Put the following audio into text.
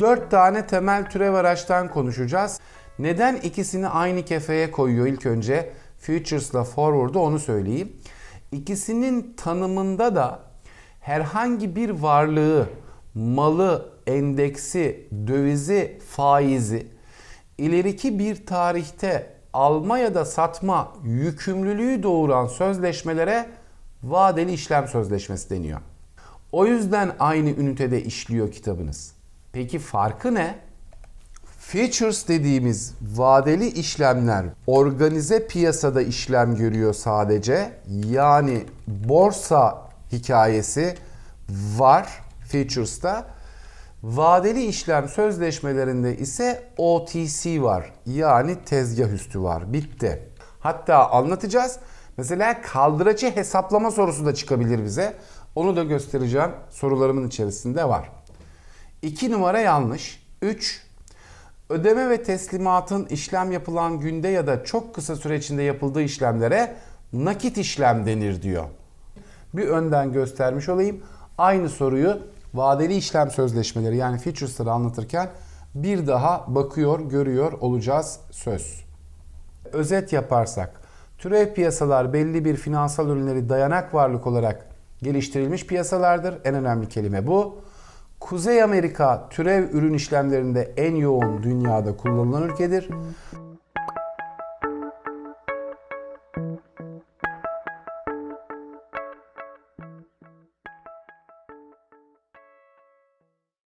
Dört tane temel türev araçtan konuşacağız. Neden ikisini aynı kefeye koyuyor ilk önce? Futures'la Forward'u onu söyleyeyim. İkisinin tanımında da herhangi bir varlığı, malı, endeksi, dövizi, faizi ileriki bir tarihte alma ya da satma yükümlülüğü doğuran sözleşmelere vadeli işlem sözleşmesi deniyor. O yüzden aynı ünitede işliyor kitabınız. Peki farkı ne? Futures dediğimiz vadeli işlemler organize piyasada işlem görüyor sadece. Yani borsa hikayesi var Futures'ta. Vadeli işlem sözleşmelerinde ise OTC var. Yani tezgah üstü var. Bitti. Hatta anlatacağız. Mesela kaldıraçı hesaplama sorusu da çıkabilir bize. Onu da göstereceğim. Sorularımın içerisinde var. 2 numara yanlış. 3. Ödeme ve teslimatın işlem yapılan günde ya da çok kısa süre içinde yapıldığı işlemlere nakit işlem denir diyor. Bir önden göstermiş olayım. Aynı soruyu vadeli işlem sözleşmeleri yani futures'ları anlatırken bir daha bakıyor, görüyor olacağız söz. Özet yaparsak, türev piyasalar belli bir finansal ürünleri dayanak varlık olarak geliştirilmiş piyasalardır. En önemli kelime bu. Kuzey Amerika türev ürün işlemlerinde en yoğun dünyada kullanılan ülkedir.